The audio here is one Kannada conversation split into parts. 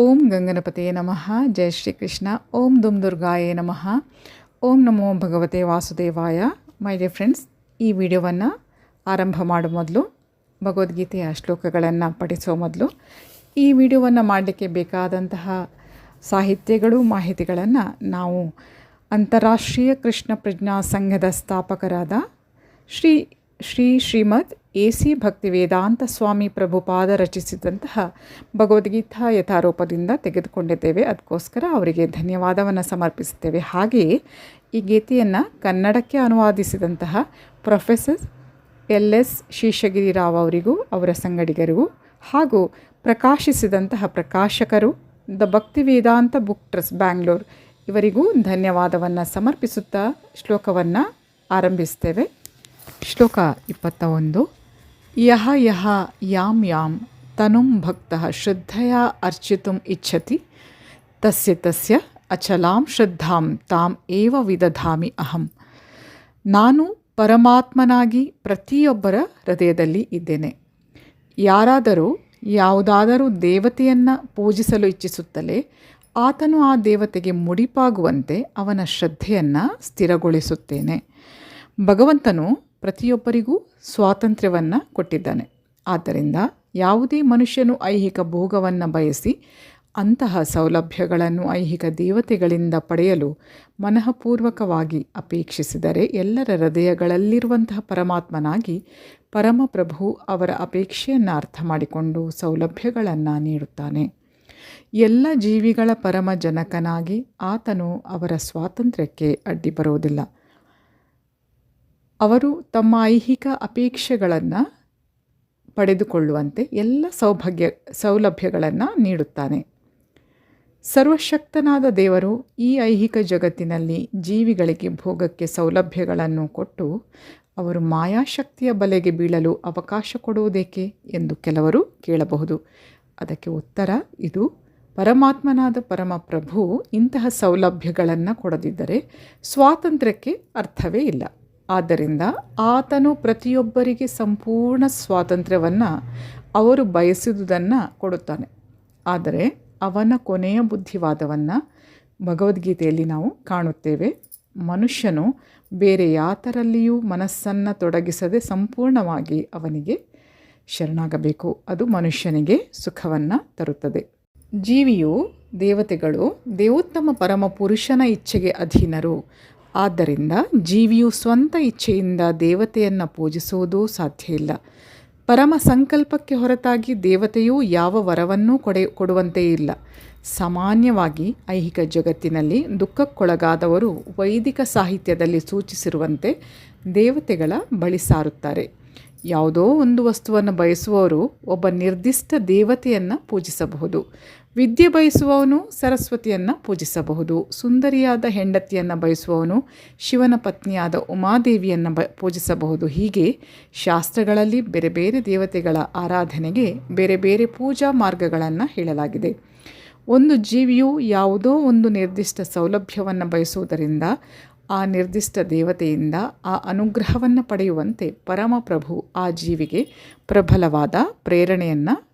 ಓಂ ಗಂಗನಪತಿಯೇ ನಮಃ. ಜಯ ಶ್ರೀಕೃಷ್ಣ. ಓಂ ದುಮ್ ದುರ್ಗಾಯೇ ನಮಃ. ಓಂ ನಮೋ ಭಗವತೆ ವಾಸುದೇವಾಯ. ಮೈ ಡಿಯರ್ ಫ್ರೆಂಡ್ಸ್ ಈ ವಿಡಿಯೋವನ್ನು ಆರಂಭ ಮಾಡೋ ಮೊದಲು, ಭಗವದ್ಗೀತೆಯ ಶ್ಲೋಕಗಳನ್ನು ಪಠಿಸೋ ಮೊದಲು, ಈ ವಿಡಿಯೋವನ್ನು ಮಾಡಲಿಕ್ಕೆ ಬೇಕಾದಂತಹ ಸಾಹಿತ್ಯಗಳು, ಮಾಹಿತಿಗಳನ್ನು ನಾವು ಅಂತಾರಾಷ್ಟ್ರೀಯ ಕೃಷ್ಣ ಪ್ರಜ್ಞಾ ಸಂಘದ ಸ್ಥಾಪಕರಾದ ಶ್ರೀ ಶ್ರೀ ಶ್ರೀಮದ್ ಎ ಸಿ ಭಕ್ತಿ ವೇದಾಂತ ಸ್ವಾಮಿ ಪ್ರಭುಪಾದ ರಚಿಸಿದಂತಹ ಭಗವದ್ಗೀತಾ ಯಥಾರೋಪದಿಂದ ತೆಗೆದುಕೊಂಡಿದ್ದೇವೆ. ಅದಕ್ಕೋಸ್ಕರ ಅವರಿಗೆ ಧನ್ಯವಾದವನ್ನು ಸಮರ್ಪಿಸುತ್ತೇವೆ. ಹಾಗೆಯೇ ಈ ಗೀತೆಯನ್ನು ಕನ್ನಡಕ್ಕೆ ಅನುವಾದಿಸಿದಂತಹ professor L S Seshagiri Rao ಅವರಿಗೂ, ಅವರ ಸಂಗಡಿಗರಿಗೂ ಹಾಗೂ ಪ್ರಕಾಶಿಸಿದಂತಹ ಪ್ರಕಾಶಕರು ದ ಭಕ್ತಿ ವೇದಾಂತ ಬುಕ್ ಟ್ರಸ್ಟ್ ಬ್ಯಾಂಗ್ಳೂರ್ ಇವರಿಗೂ ಧನ್ಯವಾದವನ್ನು ಸಮರ್ಪಿಸುತ್ತಾ ಶ್ಲೋಕವನ್ನು ಆರಂಭಿಸ್ತೇವೆ ಶ್ಲೋಕ ಇಪ್ಪತ್ತ ಒಂದು ಯಹ ಯಹ ಯಾಂ ಯಾಂ ತನುಂ ಭಕ್ತಃ ಶ್ರದ್ಧೆಯ ಅರ್ಚಿತುಂ ಇಚ್ಛತಿ. ತಸ್ಯ ತಸ್ಯ ಅಚಲಾಂ ಶ್ರದ್ಧಾಂ ತಾಂ ಏವ ವಿದಧಾಮಿ ಅಹಂ. ನಾನು ಪರಮಾತ್ಮನಾಗಿ ಪ್ರತಿಯೊಬ್ಬರ ಹೃದಯದಲ್ಲಿ ಇದ್ದೇನೆ. ಯಾರಾದರೂ ಯಾವುದಾದರೂ ದೇವತೆಯನ್ನು ಪೂಜಿಸಲು ಇಚ್ಛಿಸುತ್ತಲೇ ಆತನು ಆ ದೇವತೆಗೆ ಮುಡಿಪಾಗುವಂತೆ ಅವನ ಶ್ರದ್ಧೆಯನ್ನು ಸ್ಥಿರಗೊಳಿಸುತ್ತೇನೆ. ಭಗವಂತನು ಪ್ರತಿಯೊಬ್ಬರಿಗೂ ಸ್ವಾತಂತ್ರ್ಯವನ್ನು ಕೊಟ್ಟಿದ್ದಾನೆ. ಆದ್ದರಿಂದ ಯಾವುದೇ ಮನುಷ್ಯನು ಐಹಿಕ ಭೋಗವನ್ನು ಬಯಸಿ ಅಂತಹ ಸೌಲಭ್ಯಗಳನ್ನು ಐಹಿಕ ದೇವತೆಗಳಿಂದ ಪಡೆಯಲು ಮನಃಪೂರ್ವಕವಾಗಿ ಅಪೇಕ್ಷಿಸಿದರೆ ಎಲ್ಲರ ಹೃದಯಗಳಲ್ಲಿರುವಂತಹ ಪರಮಾತ್ಮನಾಗಿ ಪರಮಪ್ರಭು ಅವರ ಅಪೇಕ್ಷೆಯನ್ನು ಅರ್ಥ ಮಾಡಿಕೊಂಡು ಸೌಲಭ್ಯಗಳನ್ನು ನೀಡುತ್ತಾನೆ. ಎಲ್ಲ ಜೀವಿಗಳ ಪರಮ ಜನಕನಾಗಿ ಆತನು ಅವರ ಸ್ವಾತಂತ್ರ್ಯಕ್ಕೆ ಅಡ್ಡಿ ಬರುವುದಿಲ್ಲ. ಅವರು ತಮ್ಮ ಐಹಿಕ ಅಪೇಕ್ಷೆಗಳನ್ನು ಪಡೆದುಕೊಳ್ಳುವಂತೆ ಎಲ್ಲ ಸೌಭಾಗ್ಯ, ಸೌಲಭ್ಯಗಳನ್ನು ನೀಡುತ್ತಾನೆ. ಸರ್ವಶಕ್ತನಾದ ದೇವರು ಈ ಐಹಿಕ ಜಗತ್ತಿನಲ್ಲಿ ಜೀವಿಗಳಿಗೆ ಭೋಗಕ್ಕೆ ಸೌಲಭ್ಯಗಳನ್ನು ಕೊಟ್ಟು ಅವರು ಮಾಯಾಶಕ್ತಿಯ ಬಲೆಗೆ ಬೀಳಲು ಅವಕಾಶ ಕೊಡುವುದೇಕೆ ಎಂದು ಕೆಲವರು ಕೇಳಬಹುದು. ಅದಕ್ಕೆ ಉತ್ತರ, ಇದು ಪರಮಾತ್ಮನಾದ ಪರಮಪ್ರಭು ಇಂತಹ ಸೌಲಭ್ಯಗಳನ್ನು ಕೊಡದಿದ್ದರೆ ಸ್ವಾತಂತ್ರ್ಯಕ್ಕೆ ಅರ್ಥವೇ ಇಲ್ಲ. ಆದ್ದರಿಂದ ಆತನು ಪ್ರತಿಯೊಬ್ಬರಿಗೆ ಸಂಪೂರ್ಣ ಸ್ವಾತಂತ್ರ್ಯವನ್ನು ಅವರು ಬಯಸಿದುದನ್ನು ಕೊಡುತ್ತಾನೆ. ಆದರೆ ಅವನ ಕೊನೆಯ ಬುದ್ಧಿವಾದವನ್ನು ಭಗವದ್ಗೀತೆಯಲ್ಲಿ ನಾವು ಕಾಣುತ್ತೇವೆ. ಮನುಷ್ಯನು ಬೇರೆ ಯಾತರಲ್ಲಿಯೂ ಮನಸ್ಸನ್ನು ತೊಡಗಿಸದೆ ಸಂಪೂರ್ಣವಾಗಿ ಅವನಿಗೆ ಶರಣಾಗಬೇಕು. ಅದು ಮನುಷ್ಯನಿಗೆ ಸುಖವನ್ನು ತರುತ್ತದೆ. ಜೀವಿಯು ದೇವತೆಗಳು ದೇವೋತ್ತಮ ಪರಮ ಪುರುಷನ ಇಚ್ಛೆಗೆ ಅಧೀನರು. ಆದ್ದರಿಂದ ಜೀವಿಯು ಸ್ವಂತ ಇಚ್ಛೆಯಿಂದ ದೇವತೆಯನ್ನು ಪೂಜಿಸುವುದೂ ಸಾಧ್ಯ ಇಲ್ಲ. ಪರಮ ಸಂಕಲ್ಪಕ್ಕೆ ಹೊರತಾಗಿ ದೇವತೆಯು ಯಾವ ವರವನ್ನೂ ಕೊಡೆ, ಕೊಡುವಂತೆ ಇಲ್ಲ. ಸಾಮಾನ್ಯವಾಗಿ ಐಹಿಕ ಜಗತ್ತಿನಲ್ಲಿ ದುಃಖಕ್ಕೊಳಗಾದವರು ವೈದಿಕ ಸಾಹಿತ್ಯದಲ್ಲಿ ಸೂಚಿಸಿರುವಂತೆ ದೇವತೆಗಳ ಬಳಿ ಸಾರುತ್ತಾರೆ. ಯಾವುದೋ ಒಂದು ವಸ್ತುವನ್ನು ಬಯಸುವವರು ಒಬ್ಬ ನಿರ್ದಿಷ್ಟ ದೇವತೆಯನ್ನು ಪೂಜಿಸಬಹುದು. ವಿದ್ಯೆ ಬಯಸುವವನು ಸರಸ್ವತಿಯನ್ನು ಪೂಜಿಸಬಹುದು. ಸುಂದರಿಯಾದ ಹೆಂಡತಿಯನ್ನು ಬಯಸುವವನು ಶಿವನ ಪತ್ನಿಯಾದ ಉಮಾದೇವಿಯನ್ನು ಬ, ಪೂಜಿಸಬಹುದು. ಹೀಗೆ ಶಾಸ್ತ್ರಗಳಲ್ಲಿ ಬೇರೆ ಬೇರೆ ದೇವತೆಗಳ ಆರಾಧನೆಗೆ ಬೇರೆ ಬೇರೆ ಪೂಜಾ ಮಾರ್ಗಗಳನ್ನು ಹೇಳಲಾಗಿದೆ. ಒಂದು ಜೀವಿಯು ಯಾವುದೋ ಒಂದು ನಿರ್ದಿಷ್ಟ ಸೌಲಭ್ಯವನ್ನು ಬಯಸುವುದರಿಂದ ಆ ನಿರ್ದಿಷ್ಟ ದೇವತೆಯಿಂದ ಆ ಅನುಗ್ರಹವನ್ನು ಪಡೆಯುವಂತೆ ಪರಮಪ್ರಭು ಆ ಜೀವಿಗೆ ಪ್ರಬಲವಾದ ಪ್ರೇರಣೆಯನ್ನು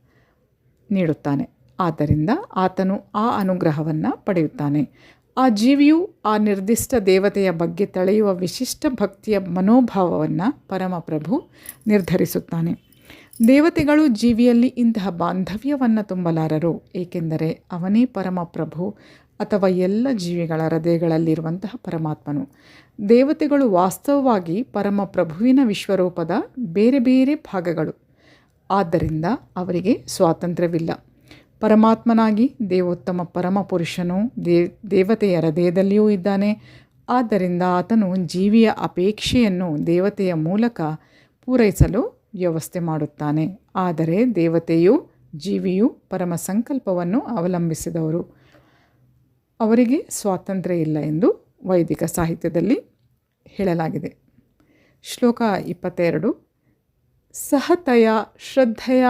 ನೀಡುತ್ತಾನೆ. ಆದ್ದರಿಂದ ಆತನು ಆ ಅನುಗ್ರಹವನ್ನು ಪಡೆಯುತ್ತಾನೆ. ಆ ಜೀವಿಯು ಆ ನಿರ್ದಿಷ್ಟ ದೇವತೆಯ ಬಗ್ಗೆ ತಳೆಯುವ ವಿಶಿಷ್ಟ ಭಕ್ತಿಯ ಮನೋಭಾವವನ್ನು ಪರಮಪ್ರಭು ನಿರ್ಧರಿಸುತ್ತಾನೆ. ದೇವತೆಗಳು ಜೀವಿಯಲ್ಲಿ ಇಂತಹ ಬಾಂಧವ್ಯವನ್ನು ತುಂಬಲಾರರು, ಏಕೆಂದರೆ ಅವನೇ ಪರಮಪ್ರಭು ಅಥವಾ ಎಲ್ಲ ಜೀವಿಗಳ ಹೃದಯಗಳಲ್ಲಿರುವಂತಹ ಪರಮಾತ್ಮನು. ದೇವತೆಗಳು ವಾಸ್ತವವಾಗಿ ಪರಮ ಪ್ರಭುವಿನ ವಿಶ್ವರೂಪದ ಬೇರೆ ಬೇರೆ ಭಾಗಗಳು. ಆದ್ದರಿಂದ ಅವರಿಗೆ ಸ್ವಾತಂತ್ರ್ಯವಿಲ್ಲ. ಪರಮಾತ್ಮನಾಗಿ ದೇವೋತ್ತಮ ಪರಮಪುರುಷನು ದೇ, ದೇವತೆಯ ಹೃದಯದಲ್ಲಿಯೂ ಇದ್ದಾನೆ. ಆದ್ದರಿಂದ ಆತನು ಜೀವಿಯ ಅಪೇಕ್ಷೆಯನ್ನು ದೇವತೆಯ ಮೂಲಕ ಪೂರೈಸಲು ವ್ಯವಸ್ಥೆ ಮಾಡುತ್ತಾನೆ. ಆದರೆ ದೇವತೆಯು ಜೀವಿಯು ಪರಮ ಸಂಕಲ್ಪವನ್ನು ಅವಲಂಬಿಸಿದವರು. ಅವರಿಗೆ ಸ್ವಾತಂತ್ರ್ಯ ಇಲ್ಲ ಎಂದು ವೈದಿಕ ಸಾಹಿತ್ಯದಲ್ಲಿ ಹೇಳಲಾಗಿದೆ. ಶ್ಲೋಕ ಇಪ್ಪತ್ತೆರಡು, ಸಹತಯ ಶ್ರದ್ಧೆಯ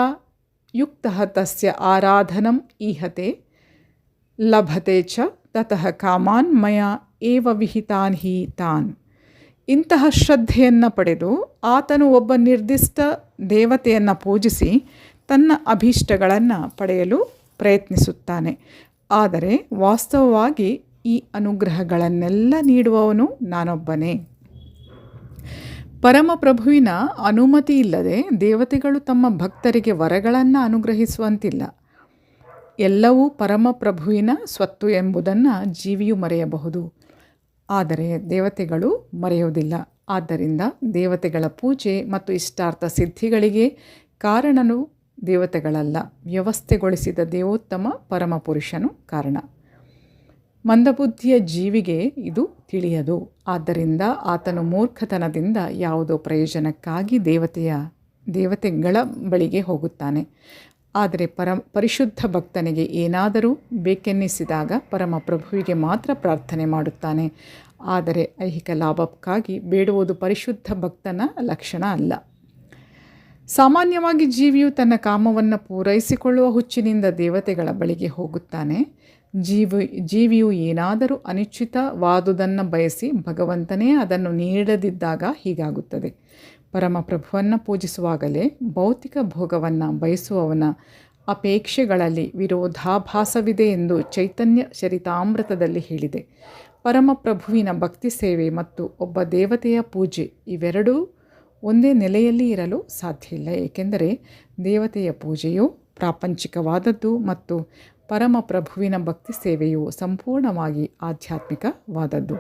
ಯುಕ್ತ ತಸ್ಯ ಆರಾಧನಂ ಈಹತೆ, ಲಭತೆ ಚ ತತಃ ಕಾಮಾನ್ ಮಯ ಏವ ವಿಹಿತಾನ್ ಹಿ ತಾನ್. ಇಂತಹ ಶ್ರದ್ಧೆಯನ್ನು ಪಡೆದು ಆತನು ಒಬ್ಬ ನಿರ್ದಿಷ್ಟ ದೇವತೆಯನ್ನು ಪೂಜಿಸಿ ತನ್ನ ಅಭೀಷ್ಟಗಳನ್ನು ಪಡೆಯಲು ಪ್ರಯತ್ನಿಸುತ್ತಾನೆ. ಆದರೆ ವಾಸ್ತವವಾಗಿ ಈ ಅನುಗ್ರಹಗಳನ್ನೆಲ್ಲ ನೀಡುವವನು ನಾನೊಬ್ಬನೇ. ಪರಮಪ್ರಭುವಿನ ಅನುಮತಿ ಇಲ್ಲದೆ ದೇವತೆಗಳು ತಮ್ಮ ಭಕ್ತರಿಗೆ ವರಗಳನ್ನು ಅನುಗ್ರಹಿಸುವಂತಿಲ್ಲ. ಎಲ್ಲವೂ ಪರಮಪ್ರಭುವಿನ ಸ್ವತ್ತು ಎಂಬುದನ್ನು ಜೀವಿಯು ಮರೆಯಬಹುದು. ಆದರೆ ದೇವತೆಗಳು ಮರೆಯುವುದಿಲ್ಲ. ಆದ್ದರಿಂದ ದೇವತೆಗಳ ಪೂಜೆ ಮತ್ತು ಇಷ್ಟಾರ್ಥ ಸಿದ್ಧಿಗಳಿಗೆ ಕಾರಣನು ದೇವತೆಗಳಲ್ಲ, ವ್ಯವಸ್ಥೆಗೊಳಿಸಿದ ದೇವೋತ್ತಮ ಪರಮಪುರುಷನು ಕಾರಣ. ಮಂದಬುದ್ಧಿಯ ಜೀವಿಗೆ ಇದು ತಿಳಿಯದು. ಆದ್ದರಿಂದ ಆತನು ಮೂರ್ಖತನದಿಂದ ಯಾವುದೋ ಪ್ರಯೋಜನಕ್ಕಾಗಿ ದೇವತೆಯ, ದೇವತೆಗಳ ಬಳಿಗೆ ಹೋಗುತ್ತಾನೆ. ಆದರೆ ಪರ, ಪರಿಶುದ್ಧ ಭಕ್ತನಿಗೆ ಏನಾದರೂ ಬೇಕೆನ್ನಿಸಿದಾಗ ಪರಮಪ್ರಭುವಿಗೆ ಮಾತ್ರ ಪ್ರಾರ್ಥನೆ ಮಾಡುತ್ತಾನೆ. ಆದರೆ ಐಹಿಕ ಲಾಭಕ್ಕಾಗಿ ಬೇಡುವುದು ಪರಿಶುದ್ಧ ಭಕ್ತನ ಲಕ್ಷಣ ಅಲ್ಲ. ಸಾಮಾನ್ಯವಾಗಿ ಜೀವಿಯು ತನ್ನ ಕಾಮವನ್ನು ಪೂರೈಸಿಕೊಳ್ಳುವ ಹುಚ್ಚಿನಿಂದ ದೇವತೆಗಳ ಬಳಿಗೆ ಹೋಗುತ್ತಾನೆ. ಜೀವಿ, ಜೀವಿಯು ಏನಾದರೂ ಅನಿಶ್ಚಿತವಾದುದನ್ನು ಬಯಸಿ ಭಗವಂತನೇ ಅದನ್ನು ನೀಡದಿದ್ದಾಗ ಹೀಗಾಗುತ್ತದೆ. ಪರಮಪ್ರಭುವನ್ನು ಪೂಜಿಸುವಾಗಲೇ ಭೌತಿಕ ಭೋಗವನ್ನು ಬಯಸುವವನ ಅಪೇಕ್ಷೆಗಳಲ್ಲಿ ವಿರೋಧಾಭಾಸವಿದೆ ಎಂದು ಚೈತನ್ಯ ಚರಿತಾಮೃತದಲ್ಲಿ ಹೇಳಿದೆ. ಪರಮಪ್ರಭುವಿನ ಭಕ್ತಿ ಸೇವೆ ಮತ್ತು ಒಬ್ಬ ದೇವತೆಯ ಪೂಜೆ ಇವೆರಡೂ ಒಂದೇ ನೆಲೆಯಲ್ಲಿ ಇರಲು ಸಾಧ್ಯ ಇಲ್ಲ, ಏಕೆಂದರೆ ದೇವತೆಯ ಪೂಜೆಯು ಪ್ರಾಪಂಚಿಕವಾದದ್ದು ಮತ್ತು ಪರಮಪ್ರಭುವಿನ ಭಕ್ತಿ ಸೇವೆಯು ಸಂಪೂರ್ಣವಾಗಿ ಆಧ್ಯಾತ್ಮಿಕವಾದದ್ದು.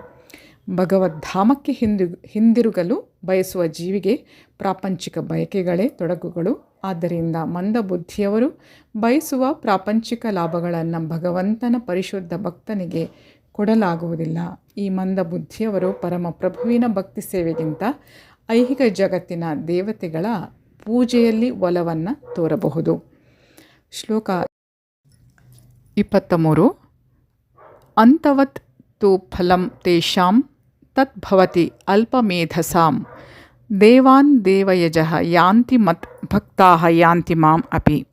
ಭಗವದ್ಧಾಮಕ್ಕೆ ಹಿಂದಿ ಹಿಂದಿರುಗಲು ಬಯಸುವ ಜೀವಿಗೆ ಪ್ರಾಪಂಚಿಕ ಬಯಕೆಗಳೇ ತೊಡಗುಗಳು ಆದ್ದರಿಂದ ಮಂದ ಬುದ್ಧಿಯವರು ಬಯಸುವ ಪ್ರಾಪಂಚಿಕ ಲಾಭಗಳನ್ನು ಭಗವಂತನ ಪರಿಶುದ್ಧ ಭಕ್ತನಿಗೆ ಕೊಡಲಾಗುವುದಿಲ್ಲ. ಈ ಮಂದ ಬುದ್ಧಿಯವರು ಪರಮಪ್ರಭುವಿನ ಭಕ್ತಿ ಸೇವೆಗಿಂತ ಐಹಿಕ ಜಗತ್ತಿನ ದೇವತೆಗಳ ಪೂಜೆಯಲ್ಲಿ ಒಲವನ್ನು ತೋರಬಹುದು. ಶ್ಲೋಕ ಇಪ್ಪತ್ತ ಮೂರು ಅಂತವತ್ ತು ಫಲಂ ತೇಷಾಂ ತದ್ಭವತಿ ಅಲ್ಪಮೇಧಸಾಂ. ದೇವಾನ್ ದೇವಯಜ ಯಾಂತಿ ಮತ್ ಭಕ್ತಾ ಯಾಂತಿ ಮಾಂ ಅಪಿ.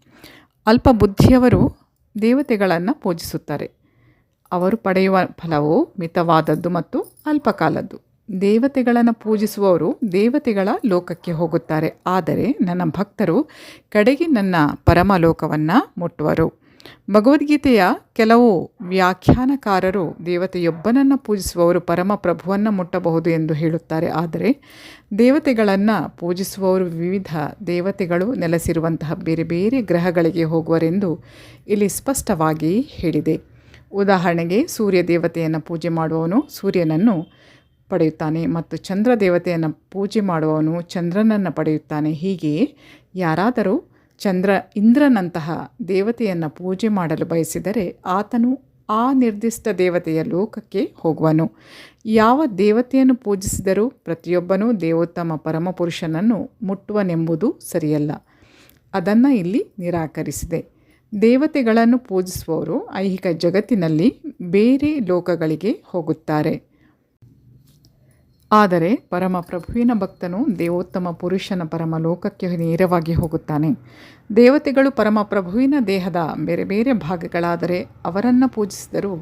ಅಲ್ಪಬುದ್ಧಿಯವರು ದೇವತೆಗಳನ್ನು ಪೂಜಿಸುತ್ತಾರೆ. ಅವರು ಪಡೆಯುವ ಫಲವು ಮಿತವಾದದ್ದು ಮತ್ತು ಅಲ್ಪಕಾಲದ್ದು. ದೇವತೆಗಳನ್ನು ಪೂಜಿಸುವವರು ದೇವತೆಗಳ ಲೋಕಕ್ಕೆ ಹೋಗುತ್ತಾರೆ. ಆದರೆ ನನ್ನ ಭಕ್ತರು ಕಡೆಗೆ ನನ್ನ ಪರಮಲೋಕವನ್ನು ಮುಟ್ಟುವರು. ಭಗವದ್ಗೀತೆಯ ಕೆಲವು ವ್ಯಾಖ್ಯಾನಕಾರರು ದೇವತೆಯೊಬ್ಬನನ್ನು ಪೂಜಿಸುವವರು ಪರಮಪ್ರಭುವನ್ನು ಮುಟ್ಟಬಹುದು ಎಂದು ಹೇಳುತ್ತಾರೆ. ಆದರೆ ದೇವತೆಗಳನ್ನು ಪೂಜಿಸುವವರು ವಿವಿಧ ದೇವತೆಗಳು ನೆಲೆಸಿರುವಂತಹ ಬೇರೆ ಬೇರೆ ಗ್ರಹಗಳಿಗೆ ಹೋಗುವರೆಂದು ಇಲ್ಲಿ ಸ್ಪಷ್ಟವಾಗಿ ಹೇಳಿದೆ. ಉದಾಹರಣೆಗೆ ಸೂರ್ಯ ದೇವತೆಯನ್ನು ಪೂಜೆ ಮಾಡುವವನು ಸೂರ್ಯನನ್ನು ಪಡೆಯುತ್ತಾನೆ ಮತ್ತು ಚಂದ್ರ ದೇವತೆಯನ್ನು ಪೂಜೆ ಮಾಡುವವನು ಚಂದ್ರನನ್ನು ಪಡೆಯುತ್ತಾನೆ. ಹೀಗೆಯೇ ಯಾರಾದರೂ ಚಂದ್ರ ಇಂದ್ರನಂತಹ ದೇವತೆಯನ್ನು ಪೂಜೆ ಮಾಡಲು ಬಯಸಿದರೆ ಆತನು ಆ ನಿರ್ದಿಷ್ಟ ದೇವತೆಯ ಲೋಕಕ್ಕೆ ಹೋಗುವನು. ಯಾವ ದೇವತೆಯನ್ನು ಪೂಜಿಸಿದರೂ ಪ್ರತಿಯೊಬ್ಬನೂ ದೇವೋತ್ತಮ ಪರಮಪುರುಷನನ್ನು ಮುಟ್ಟುವನೆಂಬುದು ಸರಿಯಲ್ಲ. ಅದನ್ನು ಇಲ್ಲಿ ನಿರಾಕರಿಸಿದೆ. ದೇವತೆಗಳನ್ನು ಪೂಜಿಸುವವರು ಐಹಿಕ ಜಗತ್ತಿನಲ್ಲಿ ಬೇರೆ ಲೋಕಗಳಿಗೆ ಹೋಗುತ್ತಾರೆ. ಆದರೆ ಪರಮಪ್ರಭುವಿನ ಭಕ್ತನು ದೇವೋತ್ತಮ ಪುರುಷನ ಪರಮ ಲೋಕಕ್ಕೆ ನೇರವಾಗಿ ಹೋಗುತ್ತಾನೆ. ದೇವತೆಗಳು ಪರಮಪ್ರಭುವಿನ ದೇಹದ ಬೇರೆ ಬೇರೆ ಭಾಗಗಳಾದರೆ ಅವರನ್ನು ಪೂಜಿಸಿದರೂ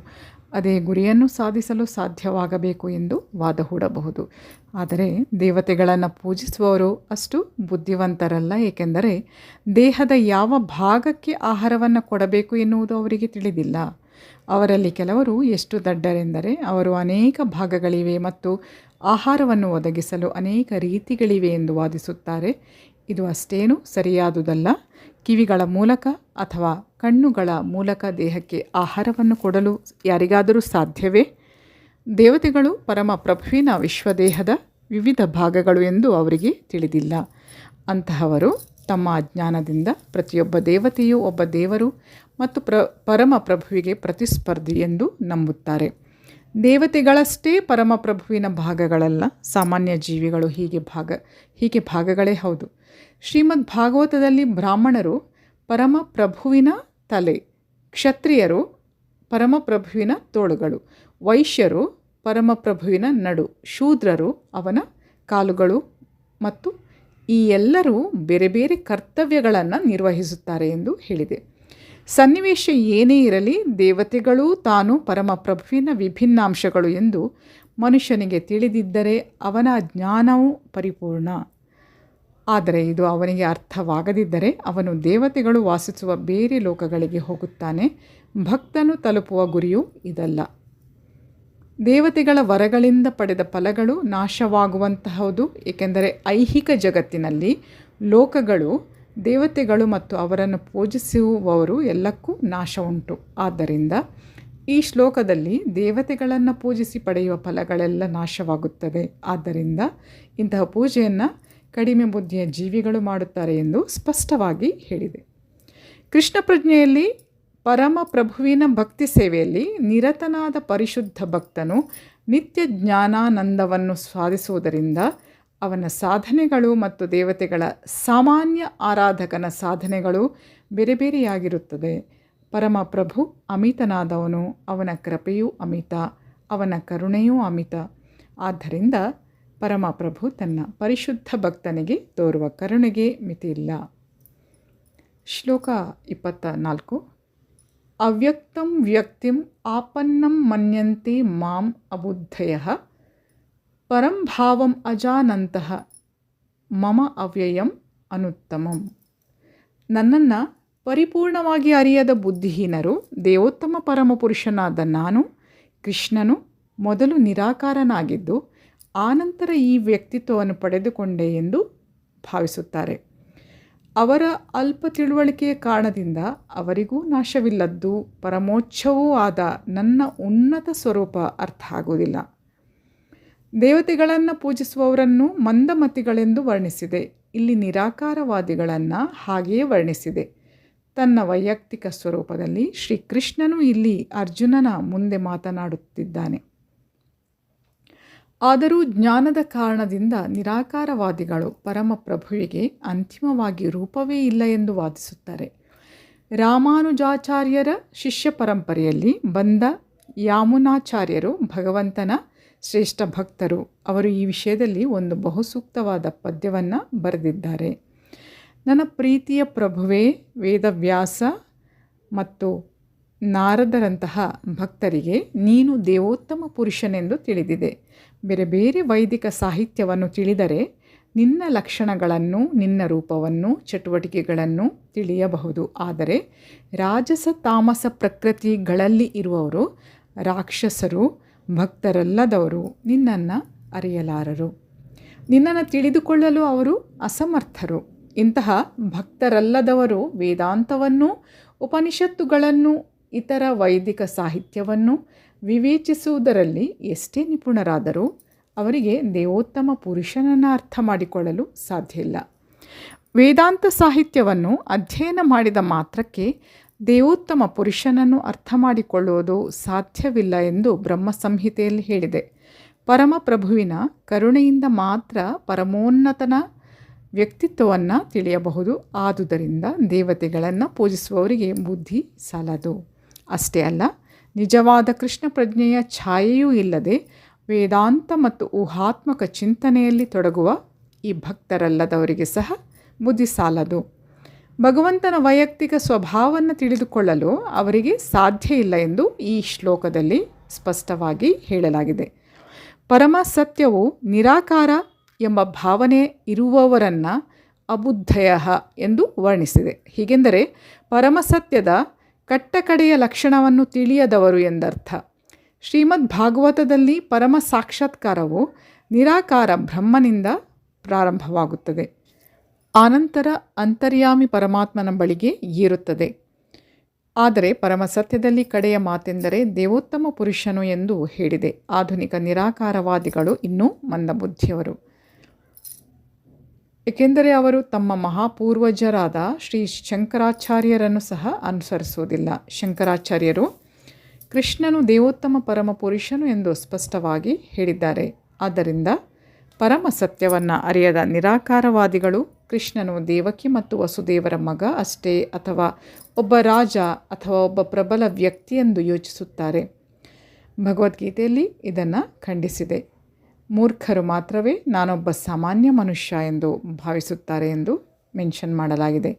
ಅದೇ ಗುರಿಯನ್ನು ಸಾಧಿಸಲು ಸಾಧ್ಯವಾಗಬೇಕು ಎಂದು ವಾದ ಹೂಡಬಹುದು. ಆದರೆ ದೇವತೆಗಳನ್ನು ಪೂಜಿಸುವವರು ಅಷ್ಟು ಬುದ್ಧಿವಂತರಲ್ಲ, ಏಕೆಂದರೆ ದೇಹದ ಯಾವ ಭಾಗಕ್ಕೆ ಆಹಾರವನ್ನು ಕೊಡಬೇಕು ಎನ್ನುವುದು ಅವರಿಗೆ ತಿಳಿದಿಲ್ಲ. ಅವರಲ್ಲಿ ಕೆಲವರು ಎಷ್ಟು ದಡ್ಡರೆಂದರೆ ಅವರು ಅನೇಕ ಭಾಗಗಳಿವೆ ಮತ್ತು ಆಹಾರವನ್ನು ಒದಗಿಸಲು ಅನೇಕ ರೀತಿಗಳಿವೆ ಎಂದು ವಾದಿಸುತ್ತಾರೆ. ಇದು ಅಷ್ಟೇನೂ ಸರಿಯಾದುದಲ್ಲ. ಕಿವಿಗಳ ಮೂಲಕ ಅಥವಾ ಕಣ್ಣುಗಳ ಮೂಲಕ ದೇಹಕ್ಕೆ ಆಹಾರವನ್ನು ಕೊಡಲು ಯಾರಿಗಾದರೂ ಸಾಧ್ಯವೇ? ದೇವತೆಗಳು ಪರಮ ಪ್ರಭುವಿನ ವಿಶ್ವದೇಹದ ವಿವಿಧ ಭಾಗಗಳು ಎಂದು ಅವರಿಗೆ ತಿಳಿದಿಲ್ಲ. ಅಂತಹವರು ತಮ್ಮ ಅಜ್ಞಾನದಿಂದ ಪ್ರತಿಯೊಬ್ಬ ದೇವತೆಯೂ ಒಬ್ಬ ದೇವರು ಮತ್ತು ಪ್ರ, ಪರಮ ಪ್ರಭುವಿಗೆ ಪ್ರತಿಸ್ಪರ್ಧಿ ಎಂದು ನಂಬುತ್ತಾರೆ. ದೇವತೆಗಳಷ್ಟೇ ಪರಮಪ್ರಭುವಿನ ಭಾಗಗಳಲ್ಲ. ಸಾಮಾನ್ಯ ಜೀವಿಗಳು ಹೀಗೆ ಭಾಗ, ಹೀಗೆ ಭಾಗಗಳೇ ಹೌದು. ಶ್ರೀಮದ್ ಭಾಗವತದಲ್ಲಿ ಬ್ರಾಹ್ಮಣರು ಪರಮಪ್ರಭುವಿನ ತಲೆ, ಕ್ಷತ್ರಿಯರು ಪರಮಪ್ರಭುವಿನ ತೋಳುಗಳು, ವೈಶ್ಯರು ಪರಮಪ್ರಭುವಿನ ನಡು, ಶೂದ್ರರು ಅವನ ಕಾಲುಗಳು ಮತ್ತು ಈ ಎಲ್ಲರೂ ಬೇರೆ ಬೇರೆ ಕರ್ತವ್ಯಗಳನ್ನು ನಿರ್ವಹಿಸುತ್ತಾರೆ ಎಂದು ಹೇಳಿದೆ. ಸನ್ನಿವೇಶ ಏನೇ ಇರಲಿ ದೇವತೆಗಳೂ ತಾನು ಪರಮಪ್ರಭುವಿನ ವಿಭಿನ್ನಾಂಶಗಳು ಎಂದು ಮನುಷ್ಯನಿಗೆ ತಿಳಿದಿದ್ದರೆ ಅವನ ಜ್ಞಾನವು ಪರಿಪೂರ್ಣ. ಆದರೆ ಇದು ಅವನಿಗೆ ಅರ್ಥವಾಗದಿದ್ದರೆ ಅವನು ದೇವತೆಗಳು ವಾಸಿಸುವ ಬೇರೆ ಲೋಕಗಳಿಗೆ ಹೋಗುತ್ತಾನೆ. ಭಕ್ತನು ತಲುಪುವ ಗುರಿಯು ಇದಲ್ಲ. ದೇವತೆಗಳ ವರಗಳಿಂದ ಪಡೆದ ಫಲಗಳು ನಾಶವಾಗುವಂತಹದು, ಏಕೆಂದರೆ ಐಹಿಕ ಜಗತ್ತಿನಲ್ಲಿ ಲೋಕಗಳು ದೇವತೆಗಳು ಮತ್ತು ಅವರನ್ನು ಪೂಜಿಸುವವರು ಎಲ್ಲಕ್ಕೂ ನಾಶ ಉಂಟು ಆದ್ದರಿಂದ ಈ ಶ್ಲೋಕದಲ್ಲಿ ದೇವತೆಗಳನ್ನು ಪೂಜಿಸಿ ಪಡೆಯುವ ಫಲಗಳೆಲ್ಲ ನಾಶವಾಗುತ್ತದೆ. ಆದ್ದರಿಂದ ಇಂತಹ ಪೂಜೆಯನ್ನು ಕಡಿಮೆ ಬುದ್ಧಿಯ ಜೀವಿಗಳು ಮಾಡುತ್ತಾರೆ ಎಂದು ಸ್ಪಷ್ಟವಾಗಿ ಹೇಳಿದೆ. ಕೃಷ್ಣ ಪ್ರಜ್ಞೆಯಲ್ಲಿ ಪರಮ ಪ್ರಭುವಿನ ಭಕ್ತಿ ಸೇವೆಯಲ್ಲಿ ನಿರತನಾದ ಪರಿಶುದ್ಧ ಭಕ್ತನು ನಿತ್ಯ ಜ್ಞಾನಾನಂದವನ್ನು ಸಾಧಿಸುವುದರಿಂದ ಅವನ ಸಾಧನೆಗಳು ಮತ್ತು ದೇವತೆಗಳ ಸಾಮಾನ್ಯ ಆರಾಧಕನ ಸಾಧನೆಗಳು ಬೇರೆ ಬೇರೆಯಾಗಿರುತ್ತದೆ. ಪರಮಪ್ರಭು ಅಮಿತನಾದವನು, ಅವನ ಕೃಪೆಯೂ ಅಮಿತ, ಅವನ ಕರುಣೆಯೂ ಅಮಿತ. ಆದ್ದರಿಂದ ಪರಮಪ್ರಭು ತನ್ನ ಪರಿಶುದ್ಧ ಭಕ್ತನಿಗೆ ತೋರುವ ಕರುಣೆಗೆ ಮಿತಿಯಿಲ್ಲ. ಶ್ಲೋಕ ಇಪ್ಪತ್ತ ನಾಲ್ಕು ಅವ್ಯಕ್ತಂ ವ್ಯಕ್ತಿಂ ಆಪನ್ನಂ ಮನ್ಯಂತೆ ಮಾಂ ಅಬುದ್ಧಯ ಪರಂಭಾವಂ ಅಜಾನಂತಹ ಮಮ ಅವ್ಯಯಂ ಅನುತ್ತಮಂ ನನ್ನನ್ನು ಪರಿಪೂರ್ಣವಾಗಿ ಅರಿಯದ ಬುದ್ಧಿಹೀನರು, ದೇವೋತ್ತಮ ಪರಮಪುರುಷನಾದ ನಾನು, ಕೃಷ್ಣನು ಮೊದಲು ನಿರಾಕಾರನಾಗಿದ್ದು, ಆನಂತರ ಈ ವ್ಯಕ್ತಿತ್ವವನ್ನು ಪಡೆದುಕೊಂಡೆ ಎಂದು ಭಾವಿಸುತ್ತಾರೆ. ಅವರ ಅಲ್ಪ ತಿಳುವಳಿಕೆಯ ಕಾರಣದಿಂದ ಅವರಿಗೂ ನಾಶವಿಲ್ಲದ್ದು, ಪರಮೋಚ್ಛವೂ ಆದ ನನ್ನ ಉನ್ನತ ಸ್ವರೂಪ ಅರ್ಥ ಆಗುವುದಿಲ್ಲ. ದೇವತೆಗಳನ್ನು ಪೂಜಿಸುವವರನ್ನು ಮಂದಮತಿಗಳೆಂದು ವರ್ಣಿಸಿದೆ. ಇಲ್ಲಿ ನಿರಾಕಾರವಾದಿಗಳನ್ನು ಹಾಗೆಯೇ ವರ್ಣಿಸಿದೆ. ತನ್ನ ವೈಯಕ್ತಿಕ ಸ್ವರೂಪದಲ್ಲಿ ಶ್ರೀಕೃಷ್ಣನು ಇಲ್ಲಿ ಅರ್ಜುನನ ಮುಂದೆ ಮಾತನಾಡುತ್ತಿದ್ದಾನೆ. ಆದರೂ ಜ್ಞಾನದ ಕಾರಣದಿಂದ ನಿರಾಕಾರವಾದಿಗಳು ಪರಮಪ್ರಭುವಿಗೆ ಅಂತಿಮವಾಗಿ ರೂಪವೇ ಇಲ್ಲ ಎಂದು ವಾದಿಸುತ್ತಾರೆ. ರಾಮಾನುಜಾಚಾರ್ಯರ ಶಿಷ್ಯ ಪರಂಪರೆಯಲ್ಲಿ ಬಂದ ಯಾಮುನಾಚಾರ್ಯರು ಭಗವಂತನ ಶ್ರೇಷ್ಠ ಭಕ್ತರು ಅವರು ಈ ವಿಷಯದಲ್ಲಿ ಒಂದು ಬಹುಸೂಕ್ತವಾದ ಪದ್ಯವನ್ನು ಬರೆದಿದ್ದಾರೆ. ನನ್ನ ಪ್ರೀತಿಯ ಪ್ರಭುವೇ, ವೇದವ್ಯಾಸ ಮತ್ತು ನಾರದರಂತಹ ಭಕ್ತರಿಗೆ ನೀನು ದೇವೋತ್ತಮ ಪುರುಷನೆಂದು ತಿಳಿದಿದೆ. ಬೇರೆ ಬೇರೆ ವೈದಿಕ ಸಾಹಿತ್ಯವನ್ನು ತಿಳಿದರೆ ನಿನ್ನ ಲಕ್ಷಣಗಳನ್ನು, ನಿನ್ನ ರೂಪವನ್ನು, ಚಟುವಟಿಕೆಗಳನ್ನು ತಿಳಿಯಬಹುದು. ಆದರೆ ರಾಜಸ ತಾಮಸ ಪ್ರಕೃತಿಗಳಲ್ಲಿ ಇರುವವರು, ರಾಕ್ಷಸರು ಭಕ್ತರಲ್ಲದವರು ನಿನ್ನನ್ನು ಅರಿಯಲಾರರು. ನಿನ್ನನ್ನು ತಿಳಿದುಕೊಳ್ಳಲು ಅವರು ಅಸಮರ್ಥರು. ಇಂತಹ ಭಕ್ತರಲ್ಲದವರು ವೇದಾಂತವನ್ನು, ಉಪನಿಷತ್ತುಗಳನ್ನು, ಇತರ ವೈದಿಕ ಸಾಹಿತ್ಯವನ್ನು ವಿವೇಚಿಸುವುದರಲ್ಲಿ ಎಷ್ಟೇ ನಿಪುಣರಾದರೂ ಅವರಿಗೆ ದೇವೋತ್ತಮ ಪುರುಷನನ್ನು ಅರ್ಥ ಮಾಡಿಕೊಳ್ಳಲು ಸಾಧ್ಯ ಇಲ್ಲ ವೇದಾಂತ ಸಾಹಿತ್ಯವನ್ನು ಅಧ್ಯಯನ ಮಾಡಿದ ಮಾತ್ರಕ್ಕೆ ದೇವೋತ್ತಮ ಪುರುಷನನ್ನು ಅರ್ಥ ಮಾಡಿಕೊಳ್ಳುವುದು ಸಾಧ್ಯವಿಲ್ಲ ಎಂದು ಬ್ರಹ್ಮ ಸಂಹಿತೆಯಲ್ಲಿ ಹೇಳಿದೆ. ಪರಮಪ್ರಭುವಿನ ಕರುಣೆಯಿಂದ ಮಾತ್ರ ಪರಮೋನ್ನತನ ವ್ಯಕ್ತಿತ್ವವನ್ನು ತಿಳಿಯಬಹುದು. ಆದುದರಿಂದ ದೇವತೆಗಳನ್ನು ಪೂಜಿಸುವವರಿಗೆ ಬುದ್ಧಿ ಸಾಲದು. ಅಷ್ಟೇ ಅಲ್ಲ, ನಿಜವಾದ ಕೃಷ್ಣ ಪ್ರಜ್ಞೆಯ ಛಾಯೆಯೂ ಇಲ್ಲದೆ ವೇದಾಂತ ಮತ್ತು ಊಹಾತ್ಮಕ ಚಿಂತನೆಯಲ್ಲಿ ತೊಡಗುವ ಈ ಭಕ್ತರಲ್ಲದವರಿಗೆ ಸಹ ಬುದ್ಧಿ ಸಾಲದು. ಭಗವಂತನ ವೈಯಕ್ತಿಕ ಸ್ವಭಾವವನ್ನು ತಿಳಿದುಕೊಳ್ಳಲು ಅವರಿಗೆ ಸಾಧ್ಯ ಇಲ್ಲ ಎಂದು ಈ ಶ್ಲೋಕದಲ್ಲಿ ಸ್ಪಷ್ಟವಾಗಿ ಹೇಳಲಾಗಿದೆ. ಪರಮ ಸತ್ಯವು ನಿರಾಕಾರ ಎಂಬ ಭಾವನೆ ಇರುವವರನ್ನು ಅಬುದ್ಧಯ ಎಂದು ವರ್ಣಿಸಿದೆ. ಹೀಗೆಂದರೆ ಪರಮಸತ್ಯದ ಕಟ್ಟಕಡೆಯ ಲಕ್ಷಣವನ್ನು ತಿಳಿಯದವರು ಎಂದರ್ಥ. ಶ್ರೀಮದ್ ಭಾಗವತದಲ್ಲಿ ಪರಮ ಸಾಕ್ಷಾತ್ಕಾರವು ನಿರಾಕಾರ ಬ್ರಹ್ಮನಿಂದ ಪ್ರಾರಂಭವಾಗುತ್ತದೆ. ಆನಂತರ ಅಂತರ್ಯಾಮಿ ಪರಮಾತ್ಮನ ಬಳಿಗೆ ಏರುತ್ತದೆ. ಆದರೆ ಪರಮಸತ್ಯದಲ್ಲಿ ಕಡೆಯ ಮಾತೆಂದರೆ ದೇವೋತ್ತಮ ಪುರುಷನು ಎಂದು ಹೇಳಿದೆ. ಆಧುನಿಕ ನಿರಾಕಾರವಾದಿಗಳು ಇನ್ನೂ ಮಂದಬುದ್ಧಿಯವರು. ಏಕೆಂದರೆ ಅವರು ತಮ್ಮ ಮಹಾಪೂರ್ವಜರಾದ ಶ್ರೀ ಶಂಕರಾಚಾರ್ಯರನ್ನು ಸಹ ಅನುಸರಿಸುವುದಿಲ್ಲ. ಶಂಕರಾಚಾರ್ಯರು ಕೃಷ್ಣನು ದೇವೋತ್ತಮ ಪರಮ ಪುರುಷನು ಎಂದು ಸ್ಪಷ್ಟವಾಗಿ ಹೇಳಿದ್ದಾರೆ. ಆದ್ದರಿಂದ ಪರಮ ಸತ್ಯವನ್ನು ಅರಿಯದ ನಿರಾಕಾರವಾದಿಗಳು ಕೃಷ್ಣನು ದೇವಕಿ ಮತ್ತು ವಸುದೇವರ ಮಗ ಅಷ್ಟೇ ಅಥವಾ ಒಬ್ಬ ರಾಜ ಅಥವಾ ಒಬ್ಬ ಪ್ರಬಲ ವ್ಯಕ್ತಿ ಎಂದು ಯೋಚಿಸುತ್ತಾರೆ. ಭಗವದ್ಗೀತೆಯಲ್ಲಿ ಇದನ್ನು ಖಂಡಿಸಿದೆ. ಮೂರ್ಖರು ಮಾತ್ರವೇ ನಾನೊಬ್ಬ ಸಾಮಾನ್ಯ ಮನುಷ್ಯ ಎಂದು ಭಾವಿಸುತ್ತಾರೆ ಎಂದು ಮೆನ್ಷನ್ ಮಾಡಲಾಗಿದೆ.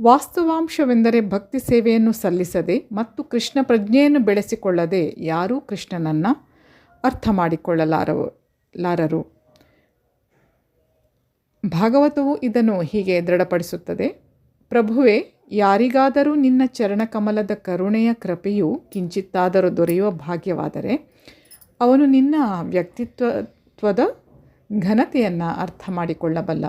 ವಾಸ್ತವಾಂಶವೆಂದರೆ ಭಕ್ತಿ ಸೇವೆಯನ್ನು ಸಲ್ಲಿಸದೆ ಮತ್ತು ಕೃಷ್ಣ ಪ್ರಜ್ಞೆಯನ್ನು ಬೆಳೆಸಿಕೊಳ್ಳದೆ ಯಾರೂ ಕೃಷ್ಣನನ್ನು ಅರ್ಥ ಮಾಡಿಕೊಳ್ಳಲಾರವು ಲಾರರು. ಭಾಗವತವು ಇದನ್ನು ಹೀಗೆ ದೃಢಪಡಿಸುತ್ತದೆ. ಪ್ರಭುವೆ, ಯಾರಿಗಾದರೂ ನಿನ್ನ ಚರಣಕಮಲದ ಕರುಣೆಯ ಕೃಪೆಯು ಕಿಂಚಿತ್ತಾದರೂ ದೊರೆಯುವ ಭಾಗ್ಯವಾದರೆ, ಅವನು ನಿನ್ನ ವ್ಯಕ್ತಿತ್ವದ ಘನತೆಯನ್ನು ಅರ್ಥ ಮಾಡಿಕೊಳ್ಳಬಲ್ಲ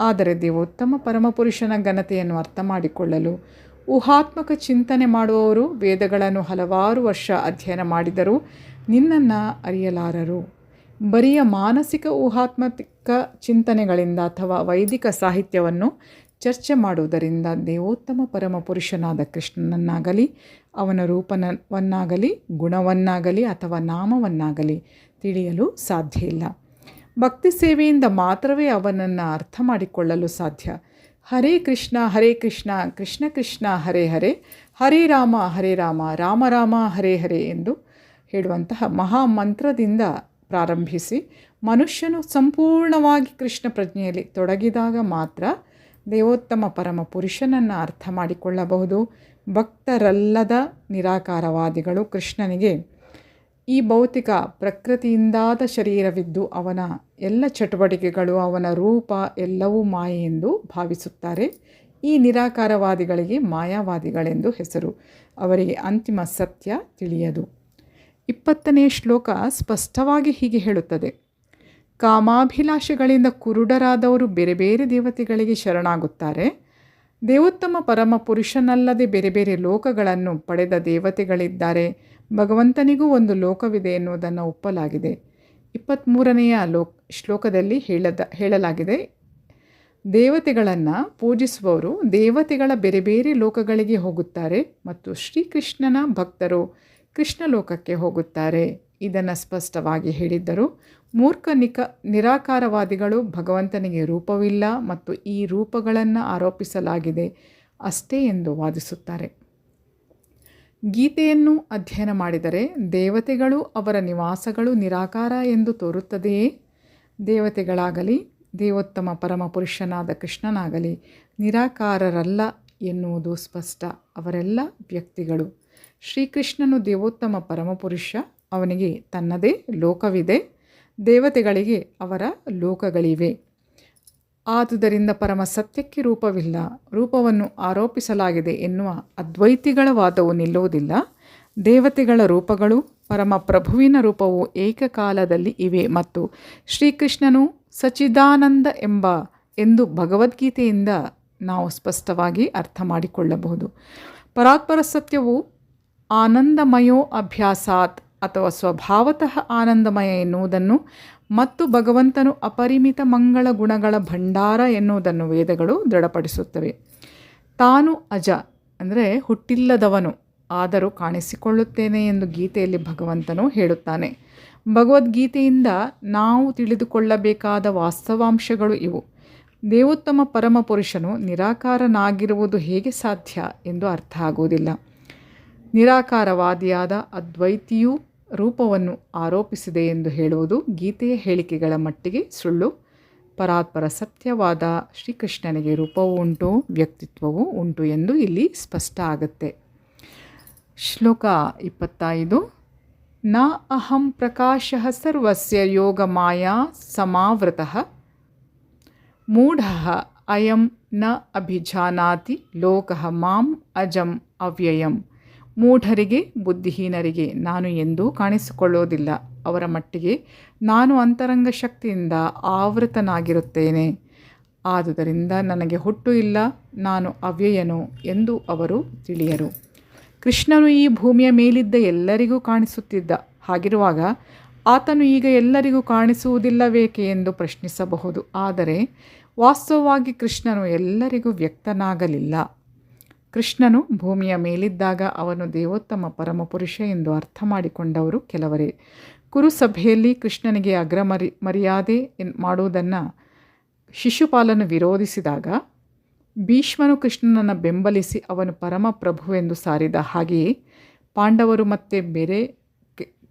ಆದರೆ ದೇವೋತ್ತಮ ಪರಮಪುರುಷನ ಘನತೆಯನ್ನು ಅರ್ಥ ಮಾಡಿಕೊಳ್ಳಲು ಊಹಾತ್ಮಕ ಚಿಂತನೆ ಮಾಡುವವರು ವೇದಗಳನ್ನು ಹಲವಾರು ವರ್ಷ ಅಧ್ಯಯನ ಮಾಡಿದರೂ ನಿನ್ನನ್ನು ಅರಿಯಲಾರರು. ಬರಿಯ ಮಾನಸಿಕ ಊಹಾತ್ಮಕ ಚಿಂತನೆಗಳಿಂದ ಅಥವಾ ವೈದಿಕ ಸಾಹಿತ್ಯವನ್ನು ಚರ್ಚೆ ಮಾಡುವುದರಿಂದ ದೇವೋತ್ತಮ ಪರಮಪುರುಷನಾದ ಕೃಷ್ಣನನ್ನಾಗಲಿ, ಅವನ ರೂಪನವನ್ನಾಗಲಿ, ಗುಣವನ್ನಾಗಲಿ ಅಥವಾ ನಾಮವನ್ನಾಗಲಿ ತಿಳಿಯಲು ಸಾಧ್ಯ ಇಲ್ಲ. ಭಕ್ತಿ ಸೇವೆಯಿಂದ ಮಾತ್ರವೇ ಅವನನ್ನು ಅರ್ಥ ಮಾಡಿಕೊಳ್ಳಲು ಸಾಧ್ಯ. ಹರೇ ಕೃಷ್ಣ ಹರೇ ಕೃಷ್ಣ ಕೃಷ್ಣ ಕೃಷ್ಣ, ಹರೇ ಹರೇ ಹರೇ ರಾಮ ಹರೇ ರಾಮ ರಾಮ ರಾಮ, ಹರೇ ಹರೇ ಎಂದು ಹೇಳುವಂತಹ ಮಹಾಮಂತ್ರದಿಂದ ಪ್ರಾರಂಭಿಸಿ. ಮನುಷ್ಯನು ಸಂಪೂರ್ಣವಾಗಿ ಕೃಷ್ಣ ಪ್ರಜ್ಞೆಯಲ್ಲಿ ತೊಡಗಿದಾಗ ಮಾತ್ರ ದೇವೋತ್ತಮ ಪರಮ ಪುರುಷನನ್ನು ಅರ್ಥ ಮಾಡಿಕೊಳ್ಳಬಹುದು. ಭಕ್ತರಲ್ಲದ ನಿರಾಕಾರವಾದಿಗಳು ಕೃಷ್ಣನಿಗೆ ಈ ಭೌತಿಕ ಪ್ರಕೃತಿಯಿಂದಾದ ಶರೀರವಿದ್ದು ಅವನ ಎಲ್ಲ ಚಟುವಟಿಕೆಗಳು, ಅವನ ರೂಪ ಎಲ್ಲವೂ ಮಾಯೆ ಎಂದು ಭಾವಿಸುತ್ತಾರೆ. ಈ ನಿರಾಕಾರವಾದಿಗಳಿಗೆ ಮಾಯಾವಾದಿಗಳೆಂದು ಹೆಸರು. ಅವರಿಗೆ ಅಂತಿಮ ಸತ್ಯ ತಿಳಿಯದು. ಇಪ್ಪತ್ತನೇ ಶ್ಲೋಕ ಸ್ಪಷ್ಟವಾಗಿ ಹೀಗೆ ಹೇಳುತ್ತದೆ. ಕಾಮಾಭಿಲಾಷೆಗಳಿಂದ ಕುರುಡರಾದವರು ಬೇರೆ ಬೇರೆ ದೇವತೆಗಳಿಗೆ ಶರಣಾಗುತ್ತಾರೆ. ದೇವೋತ್ತಮ ಪರಮ ಪುರುಷನಲ್ಲದೆ ಬೇರೆ ಬೇರೆ ಲೋಕಗಳನ್ನು ಪಡೆದ ದೇವತೆಗಳಿದ್ದಾರೆ. ಭಗವಂತನಿಗೂ ಒಂದು ಲೋಕವಿದೆ ಎನ್ನುವುದನ್ನು ಒಪ್ಪಲಾಗಿದೆ. ಇಪ್ಪತ್ತ್ಮೂರನೆಯ ಲೋಕ್ ಶ್ಲೋಕದಲ್ಲಿ ಹೇಳದ ಹೇಳಲಾಗಿದೆ. ದೇವತೆಗಳನ್ನು ಪೂಜಿಸುವವರು ದೇವತೆಗಳ ಬೇರೆ ಬೇರೆ ಲೋಕಗಳಿಗೆ ಹೋಗುತ್ತಾರೆ ಮತ್ತು ಶ್ರೀಕೃಷ್ಣನ ಭಕ್ತರು ಕೃಷ್ಣ ಲೋಕಕ್ಕೆ ಹೋಗುತ್ತಾರೆ. ಇದನ್ನು ಸ್ಪಷ್ಟವಾಗಿ ಹೇಳಿದ್ದರು. ಮೂರ್ಖ ನಿಕ, ನಿರಾಕಾರವಾದಿಗಳು ಭಗವಂತನಿಗೆ ರೂಪವಿಲ್ಲ ಮತ್ತು ಈ ರೂಪಗಳನ್ನು ಆರೋಪಿಸಲಾಗಿದೆ ಅಷ್ಟೇ ಎಂದು ವಾದಿಸುತ್ತಾರೆ. ಗೀತೆಯನ್ನು ಅಧ್ಯಯನ ಮಾಡಿದರೆ ದೇವತೆಗಳು ಅವರ ನಿವಾಸಗಳು ನಿರಾಕಾರ ಎಂದು ತೋರುತ್ತದೆಯೇ? ದೇವತೆಗಳಾಗಲಿ, ದೇವೋತ್ತಮ ಪರಮಪುರುಷನಾದ ಕೃಷ್ಣನಾಗಲಿ, ನಿರಾಕಾರರಲ್ಲ ಎನ್ನುವುದು ಸ್ಪಷ್ಟ. ಅವರೆಲ್ಲ ವ್ಯಕ್ತಿಗಳು. ಶ್ರೀಕೃಷ್ಣನು ದೇವೋತ್ತಮ ಪರಮಪುರುಷ ಅವನಿಗೆ ತನ್ನದೇ ಲೋಕವಿದೆ, ದೇವತೆಗಳಿಗೆ ಅವರ ಲೋಕಗಳಿವೆ. ಆದುದರಿಂದ ಪರಮ ಸತ್ಯಕ್ಕೆ ರೂಪವಿಲ್ಲ, ರೂಪವನ್ನು ಆರೋಪಿಸಲಾಗಿದೆ ಎನ್ನುವ ಅದ್ವೈತಿಗಳ ವಾದವು ನಿಲ್ಲುವುದಿಲ್ಲ. ದೇವತೆಗಳ ರೂಪಗಳು ಪರಮ ಪ್ರಭುವಿನ ರೂಪವು ಏಕಕಾಲದಲ್ಲಿ ಇವೆ ಮತ್ತು ಶ್ರೀಕೃಷ್ಣನು ಸಚಿದಾನಂದ ಎಂಬ ಎಂದು ಭಗವದ್ಗೀತೆಯಿಂದ ನಾವು ಸ್ಪಷ್ಟವಾಗಿ ಅರ್ಥ ಮಾಡಿಕೊಳ್ಳಬಹುದು. ಪರಾತ್ಪರ ಸತ್ಯವು ಆನಂದಮಯೋ ಅಭ್ಯಾಸಾತ್ ಅಥವಾ ಸ್ವಭಾವತಃ ಆನಂದಮಯ ಎನ್ನುವುದನ್ನು ಮತ್ತು ಭಗವಂತನು ಅಪರಿಮಿತ ಮಂಗಳ ಗುಣಗಳ ಭಂಡಾರ ಎನ್ನುವುದನ್ನು ವೇದಗಳು ದೃಢಪಡಿಸುತ್ತವೆ. ತಾನು ಅಜ ಅಂದರೆ ಹುಟ್ಟಿಲ್ಲದವನು ಆದರೂ ಕಾಣಿಸಿಕೊಳ್ಳುತ್ತೇನೆ ಎಂದು ಗೀತೆಯಲ್ಲಿ ಭಗವಂತನು ಹೇಳುತ್ತಾನೆ. ಭಗವದ್ಗೀತೆಯಿಂದ ನಾವು ತಿಳಿದುಕೊಳ್ಳಬೇಕಾದ ವಾಸ್ತವಾಂಶಗಳು ಇವು. ದೇವೋತ್ತಮ ಪರಮಪುರುಷನು ನಿರಾಕಾರನಾಗಿರುವುದು ಹೇಗೆ ಸಾಧ್ಯ ಎಂದು ಅರ್ಥ ಆಗುವುದಿಲ್ಲ. ನಿರಾಕಾರವಾದಿಯಾದ ಅದ್ವೈತಿಯೂ ರೂಪವನ್ನು ಆರೋಪಿಸಿದೆ ಎಂದು ಹೇಳುವುದು ಗೀತೆಯ ಹೇಳಿಕೆಗಳ ಮಟ್ಟಿಗೆ ಸುಳ್ಳು. ಪರಾತ್ಪರ ಸತ್ಯವಾದ ಶ್ರೀಕೃಷ್ಣನಿಗೆ ರೂಪವೂ ಉಂಟು, ವ್ಯಕ್ತಿತ್ವವೂ ಉಂಟು ಎಂದು ಇಲ್ಲಿ ಸ್ಪಷ್ಟ ಆಗುತ್ತೆ. ಶ್ಲೋಕ ಇಪ್ಪತ್ತೈದು. ನ ಅಹಂ ಪ್ರಕಾಶ ಸರ್ವಸ್ಯ ಯೋಗ ಮಾಯಾ ಸಮಾವೃತಃ. ಮೂಢ ಅಯಂ ನ ಅಭಿಜಾನಾತಿ ಲೋಕ ಮಾಂ ಅಜಂ ಅವ್ಯಯಂ. ಮೂಢರಿಗೆ, ಬುದ್ಧಿಹೀನರಿಗೆ ನಾನು ಎಂದೂ ಕಾಣಿಸಿಕೊಳ್ಳೋದಿಲ್ಲ. ಅವರ ಮಟ್ಟಿಗೆ ನಾನು ಅಂತರಂಗ ಶಕ್ತಿಯಿಂದ ಆವೃತನಾಗಿರುತ್ತೇನೆ. ಆದುದರಿಂದ ನನಗೆ ಹುಟ್ಟು ಇಲ್ಲ, ನಾನು ಅವ್ಯಯನು ಎಂದು ಅವರು ತಿಳಿಯರು. ಕೃಷ್ಣನು ಈ ಭೂಮಿಯ ಮೇಲಿದ್ದ ಎಲ್ಲರಿಗೂ ಕಾಣಿಸುತ್ತಿದ್ದ. ಹಾಗಿರುವಾಗ ಆತನು ಈಗ ಎಲ್ಲರಿಗೂ ಕಾಣಿಸುವುದಿಲ್ಲವೇಕೆ ಎಂದು ಪ್ರಶ್ನಿಸಬಹುದು. ಆದರೆ ವಾಸ್ತವವಾಗಿ ಕೃಷ್ಣನು ಎಲ್ಲರಿಗೂ ವ್ಯಕ್ತನಾಗಲಿಲ್ಲ. ಕೃಷ್ಣನು ಭೂಮಿಯ ಮೇಲಿದ್ದಾಗ ಅವನು ದೇವೋತ್ತಮ ಪರಮಪುರುಷ ಎಂದು ಅರ್ಥ ಮಾಡಿಕೊಂಡವರು ಕೆಲವರೇ. ಕುರುಸಭೆಯಲ್ಲಿ ಕೃಷ್ಣನಿಗೆ ಅಗ್ರ ಮರಿ ಮರ್ಯಾದೆ ಮಾಡುವುದನ್ನು ಶಿಶುಪಾಲನು ವಿರೋಧಿಸಿದಾಗ ಭೀಷ್ಮನು ಕೃಷ್ಣನನ್ನು ಬೆಂಬಲಿಸಿ ಅವನು ಪರಮ ಪ್ರಭುವೆಂದು ಸಾರಿದ ಹಾಗೆಯೇ ಪಾಂಡವರು ಮತ್ತು ಬೇರೆ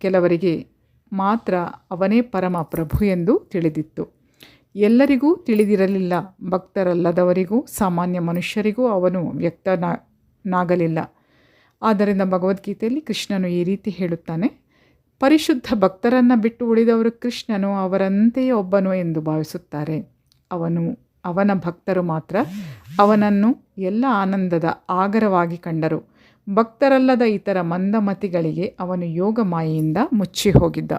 ಕೆಲವರಿಗೆ ಮಾತ್ರ ಅವನೇ ಪರಮ ಪ್ರಭು ಎಂದು ತಿಳಿದಿತ್ತು. ಎಲ್ಲರಿಗೂ ತಿಳಿದಿರಲಿಲ್ಲ. ಭಕ್ತರಲ್ಲದವರಿಗೂ, ಸಾಮಾನ್ಯ ಮನುಷ್ಯರಿಗೂ ಅವನು ವ್ಯಕ್ತನಾಗಲಿಲ್ಲ. ಆದ್ದರಿಂದ ಭಗವದ್ಗೀತೆಯಲ್ಲಿ ಕೃಷ್ಣನು ಈ ರೀತಿ ಹೇಳುತ್ತಾನೆ. ಪರಿಶುದ್ಧ ಭಕ್ತರನ್ನು ಬಿಟ್ಟು ಉಳಿದವರು ಕೃಷ್ಣನು ಅವರಂತೆಯೇ ಒಬ್ಬನು ಎಂದು ಭಾವಿಸುತ್ತಾರೆ. ಅವನು, ಅವನ ಭಕ್ತರು ಮಾತ್ರ ಅವನನ್ನು ಎಲ್ಲ ಆನಂದದ ಆಗರವಾಗಿ ಕಂಡರು. ಭಕ್ತರಲ್ಲದ ಇತರ ಮಂದಮತಿಗಳಿಗೆ ಅವನು ಯೋಗ ಮಾಯೆಯಿಂದ ಮುಚ್ಚಿ ಹೋಗಿದ್ದ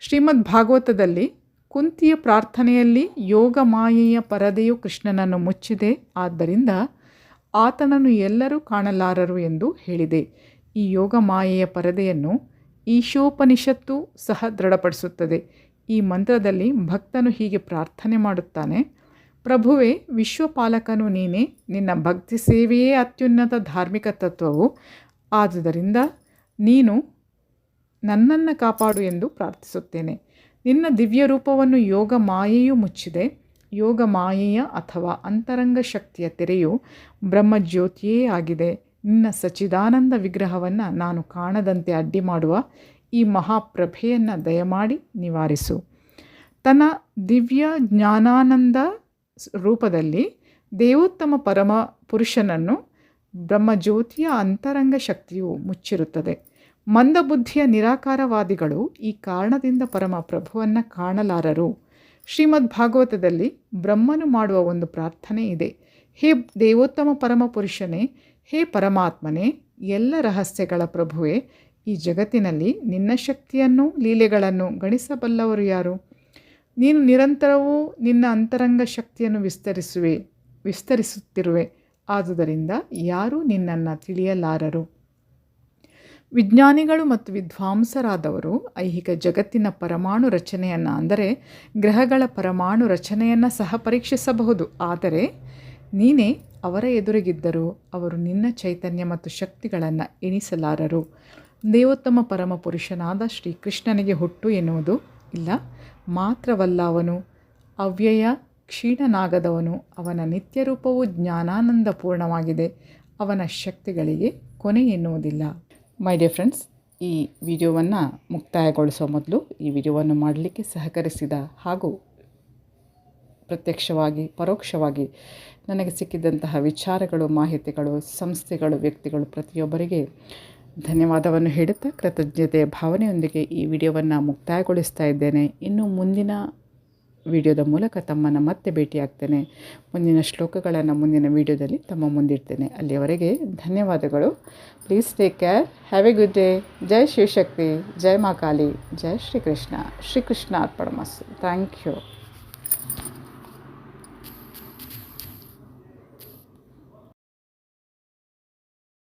ಶ್ರೀಮದ್ ಭಾಗವತದಲ್ಲಿ ಕುಂತಿಯ ಪ್ರಾರ್ಥನೆಯಲ್ಲಿ ಯೋಗ ಮಾಯೆಯ ಪರದೆಯು ಕೃಷ್ಣನನ್ನು ಮುಚ್ಚಿದೆ. ಆದ್ದರಿಂದ ಆತನನ್ನು ಎಲ್ಲರೂ ಕಾಣಲಾರರು ಎಂದು ಹೇಳಿದೆ. ಈ ಯೋಗ ಮಾಯೆಯ ಪರದೆಯನ್ನು ಈಶೋಪನಿಷತ್ತು ಸಹ ದೃಢಪಡಿಸುತ್ತದೆ. ಈ ಮಂತ್ರದಲ್ಲಿ ಭಕ್ತನು ಹೀಗೆ ಪ್ರಾರ್ಥನೆ ಮಾಡುತ್ತಾನೆ. ಪ್ರಭುವೇ, ವಿಶ್ವಪಾಲಕನು ನೀನೇ. ನಿನ್ನ ಭಕ್ತಿ ಸೇವೆಯೇ ಅತ್ಯುನ್ನತ ಧಾರ್ಮಿಕ ತತ್ವವು. ಆದುದರಿಂದ ನೀನು ನನ್ನನ್ನು ಕಾಪಾಡು ಎಂದು ಪ್ರಾರ್ಥಿಸುತ್ತೇನೆ. ನಿನ್ನ ದಿವ್ಯ ರೂಪವನ್ನು ಯೋಗ ಮಾಯೆಯು ಮುಚ್ಚಿದೆ. ಯೋಗ ಮಾಯೆಯ ಅಥವಾ ಅಂತರಂಗ ಶಕ್ತಿಯ ತೆರೆಯು ಬ್ರಹ್ಮಜ್ಯೋತಿಯೇ ಆಗಿದೆ. ನಿನ್ನ ಸಚಿದಾನಂದ ವಿಗ್ರಹವನ್ನು ನಾನು ಕಾಣದಂತೆ ಅಡ್ಡಿ ಮಾಡುವ ಈ ಮಹಾಪ್ರಭೆಯನ್ನು ದಯಮಾಡಿ ನಿವಾರಿಸು. ತನ್ನ ದಿವ್ಯ ಜ್ಞಾನಾನಂದ ರೂಪದಲ್ಲಿ ದೇವೋತ್ತಮ ಪರಮ ಪುರುಷನನ್ನು ಬ್ರಹ್ಮಜ್ಯೋತಿಯ ಅಂತರಂಗ ಶಕ್ತಿಯು ಮುಚ್ಚಿರುತ್ತದೆ. ಮಂದಬುದ್ಧಿಯ ನಿರಾಕಾರವಾದಿಗಳು ಈ ಕಾರಣದಿಂದ ಪರಮ ಪ್ರಭುವನ್ನು ಕಾಣಲಾರರು. ಶ್ರೀಮದ್ ಭಾಗವತದಲ್ಲಿ ಬ್ರಹ್ಮನು ಮಾಡುವ ಒಂದು ಪ್ರಾರ್ಥನೆ ಇದೆ. ಹೇ ದೇವೋತ್ತಮ ಪರಮ ಪುರುಷನೇ ಹೇ ಪರಮಾತ್ಮನೇ, ಎಲ್ಲ ರಹಸ್ಯಗಳ ಪ್ರಭುವೇ, ಈ ಜಗತ್ತಿನಲ್ಲಿ ನಿನ್ನ ಶಕ್ತಿಯನ್ನು ಲೀಲೆಗಳನ್ನು ಗಣಿಸಬಲ್ಲವರು ಯಾರು? ನೀನು ನಿರಂತರವೂ ನಿನ್ನ ಅಂತರಂಗ ಶಕ್ತಿಯನ್ನು ವಿಸ್ತರಿಸುವೆ, ವಿಸ್ತರಿಸುತ್ತಿರುವೆ. ಆದುದರಿಂದ ಯಾರೂ ನಿನ್ನನ್ನು ತಿಳಿಯಲಾರರು. ವಿಜ್ಞಾನಿಗಳು ಮತ್ತು ವಿದ್ವಾಂಸರಾದವರು ಐಹಿಕ ಜಗತ್ತಿನ ಪರಮಾಣು ರಚನೆಯನ್ನು ಅಂದರೆ ಗ್ರಹಗಳ ಪರಮಾಣು ರಚನೆಯನ್ನು ಸಹ ಪರೀಕ್ಷಿಸಬಹುದು. ಆದರೆ ನೀನೇ ಅವರ ಎದುರಿಗಿದ್ದರೂ ಅವರು ನಿನ್ನ ಚೈತನ್ಯ ಮತ್ತು ಶಕ್ತಿಗಳನ್ನು ಎಣಿಸಲಾರರು. ದೇವೋತ್ತಮ ಪರಮ ಪುರುಷನಾದ ಶ್ರೀಕೃಷ್ಣನಿಗೆ ಹುಟ್ಟು ಎನ್ನುವುದು ಇಲ್ಲ, ಮಾತ್ರವಲ್ಲ ಅವನು ಅವ್ಯಯ, ಕ್ಷೀಣನಾಗದವನು. ಅವನ ನಿತ್ಯರೂಪವು ಜ್ಞಾನಾನಂದಪೂರ್ಣವಾಗಿದೆ. ಅವನ ಶಕ್ತಿಗಳಿಗೆ ಕೊನೆ ಎನ್ನುವುದಿಲ್ಲ. ಮೈ ಡಿಯರ್ ಫ್ರೆಂಡ್ಸ್ ಈ ವಿಡಿಯೋವನ್ನು ಮುಕ್ತಾಯಗೊಳಿಸೋ ಮೊದಲು ಈ ವಿಡಿಯೋವನ್ನು ಮಾಡಲಿಕ್ಕೆ ಸಹಕರಿಸಿದ ಹಾಗೂ ಪ್ರತ್ಯಕ್ಷವಾಗಿ, ಪರೋಕ್ಷವಾಗಿ ನನಗೆ ಸಿಕ್ಕಿದಂತಹ ವಿಚಾರಗಳು, ಮಾಹಿತಿಗಳು, ಸಂಸ್ಥೆಗಳು, ವ್ಯಕ್ತಿಗಳು ಪ್ರತಿಯೊಬ್ಬರಿಗೆ ಧನ್ಯವಾದವನ್ನು ಹೇಳುತ್ತಾ ಕೃತಜ್ಞತೆಯ ಭಾವನೆಯೊಂದಿಗೆ ಈ ವಿಡಿಯೋವನ್ನು ಮುಕ್ತಾಯಗೊಳಿಸ್ತಾ ಇದ್ದೇನೆ. ಇನ್ನು ಮುಂದಿನ ವಿಡಿಯೋದ ಮೂಲಕ ತಮ್ಮನ್ನು ಮತ್ತೆ ಭೇಟಿಯಾಗ್ತೇನೆ. ಮುಂದಿನ ಶ್ಲೋಕಗಳನ್ನು ಮುಂದಿನ ವಿಡಿಯೋದಲ್ಲಿ ತಮ್ಮ ಮುಂದಿಡ್ತೇನೆ. ಅಲ್ಲಿಯವರೆಗೆ ಧನ್ಯವಾದಗಳು. Please take care have a good day ಜೈ ಶಿವಶಕ್ತಿ. ಜೈ ಮಾ ಕಾಳಿ ಜೈ ಶ್ರೀಕೃಷ್ಣ. ಶ್ರೀಕೃಷ್ಣ ಅರ್ಪಣಮಸ್ಸು ಥ್ಯಾಂಕ್ ಯು